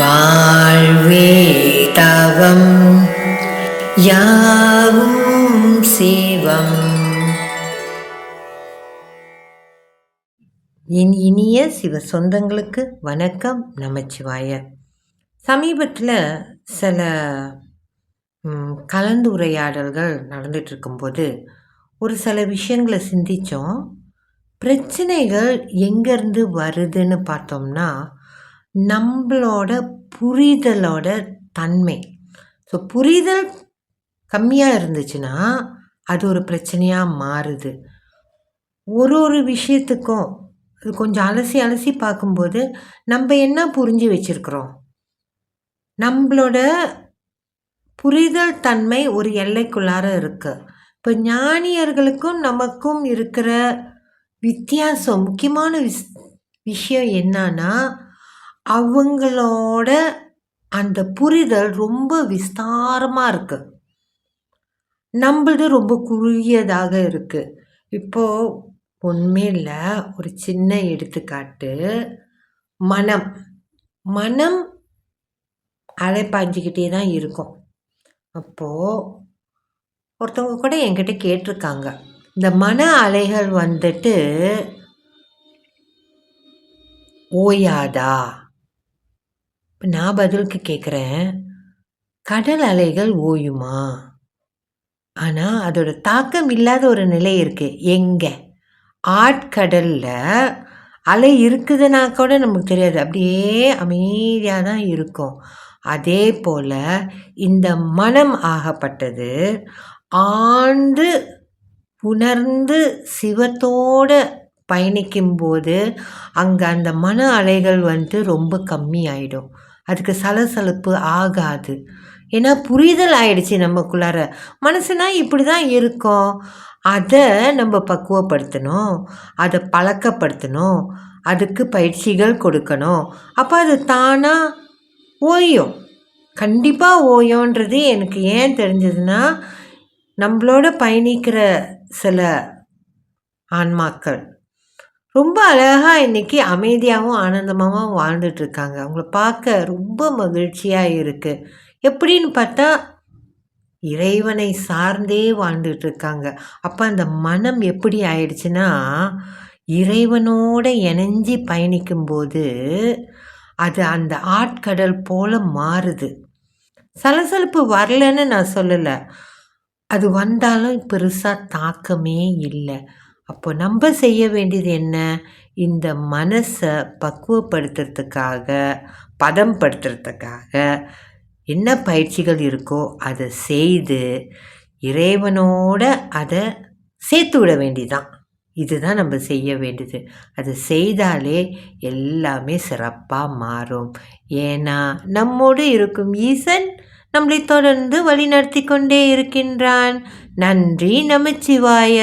வாழ்வே தவம் யாவும் சிவம். என் இனிய சிவ சொந்தங்களுக்கு வணக்கம் நமச்சிவாய. சமீபத்தில் சில கலந்துரையாடல்கள் நடந்துட்டு இருக்கும்போது ஒரு சில விஷயங்களை சிந்தித்தோம் பிரச்சனைகள் எங்கேருந்து வருதுன்னு பார்த்தோம்னா நம்மளோட புரிதலோட தன்மை. ஸோ புரிதல் கம்மியாக இருந்துச்சுன்னா அது ஒரு பிரச்சனையாக மாறுது. ஒரு ஒரு விஷயத்துக்கும் அது கொஞ்சம் அலசி அலசி பார்க்கும்போது நம்ம என்ன புரிஞ்சு வச்சுருக்குறோம்? நம்மளோட புரிதல் தன்மை ஒரு எல்லைக்குள்ளார இருக்குது இப்போ ஞானியர்களுக்கும் நமக்கும் இருக்கிற வித்தியாசம் முக்கியமான விஷ் விஷயம் என்னன்னா அவங்களோட அந்த புரிதல் ரொம்ப விஸ்தாரமாக இருக்குது நம்மளது ரொம்ப குறுகியதாக இருக்குது இப்போது உண்மையில் ஒரு சின்ன எடுத்துக்காட்டு. மனம். மனம் அலைப்பாஞ்சிக்கிட்டே தான் இருக்கும். அப்போது ஒருத்தவங்க கூட என்கிட்ட கேட்டிருக்காங்க. இந்த மன அலைகள் வந்துட்டு ஓயாதா? இப்போ நான் பதிலுக்கு கேட்குறேன் கடல் அலைகள் ஓயுமா? ஆனால் அதோட தாக்கம் இல்லாத ஒரு நிலை இருக்குது எங்கே? ஆட்கடலில் அலை இருக்குதுன்னா கூட நமக்கு தெரியாது. அப்படியே அமைதியாக தான் இருக்கும். அதே போல் இந்த மனம் ஆகப்பட்டது. ஆண்டு உணர்ந்து சிவத்தோட பயணிக்கும்போது அங்கே அந்த மன அலைகள் வந்து ரொம்ப கம்மி ஆகிடும் அதுக்கு சலசலப்பு ஆகாது. ஏன்னா புரிதல் ஆயிடுச்சு நமக்குள்ளார. மனசுனா இப்படி தான் இருக்கும். அதை நம்ம பக்குவப்படுத்தணும். அதை பழக்கப்படுத்தணும். அதுக்கு பயிற்சிகள் கொடுக்கணும். அப்போ அது தானாக ஓயும். கண்டிப்பாக ஓயோன்றது எனக்கு ஏன் தெரிஞ்சதுன்னா நம்மளோட பயணிக்கிற சில ஆன்மாக்கள். ரொம்ப அழகாக இன்றைக்கி அமைதியாகவும் ஆனந்தமாகவும் வாழ்ந்துட்டுருக்காங்க அவங்கள பார்க்க ரொம்ப மகிழ்ச்சியாக இருக்குது எப்படின்னு பார்த்தா இறைவனை சார்ந்தே வாழ்ந்துட்டுருக்காங்க அப்போ அந்த மனம் எப்படி ஆயிடுச்சுன்னா இறைவனோட இணைஞ்சி பயணிக்கும்போது அது அந்த ஆட்கடல் போல் மாறுது. சலசலப்பு வரலன்னு நான் சொல்லலை. அது வந்தாலும் பெருசாக தாக்கமே இல்லை. அப்போ நம்ம செய்ய வேண்டியது என்ன? இந்த மனசை பக்குவப்படுத்துறதுக்காக பதம்படுத்துறதுக்காக என்ன பயிற்சிகள் இருக்கோ அதை செய்து இறைவனோட அதை சேர்த்து விட வேண்டியதான் இதுதான் நம்ம செய்ய வேண்டியது. அதை செய்தாலே எல்லாமே சிறப்பாக மாறும். ஏன்னா நம்மோடு இருக்கும் ஈசன் நம்மளை தொடர்ந்து வழிநடத்தி கொண்டே இருக்கின்றான். நன்றி நமச்சிவாய.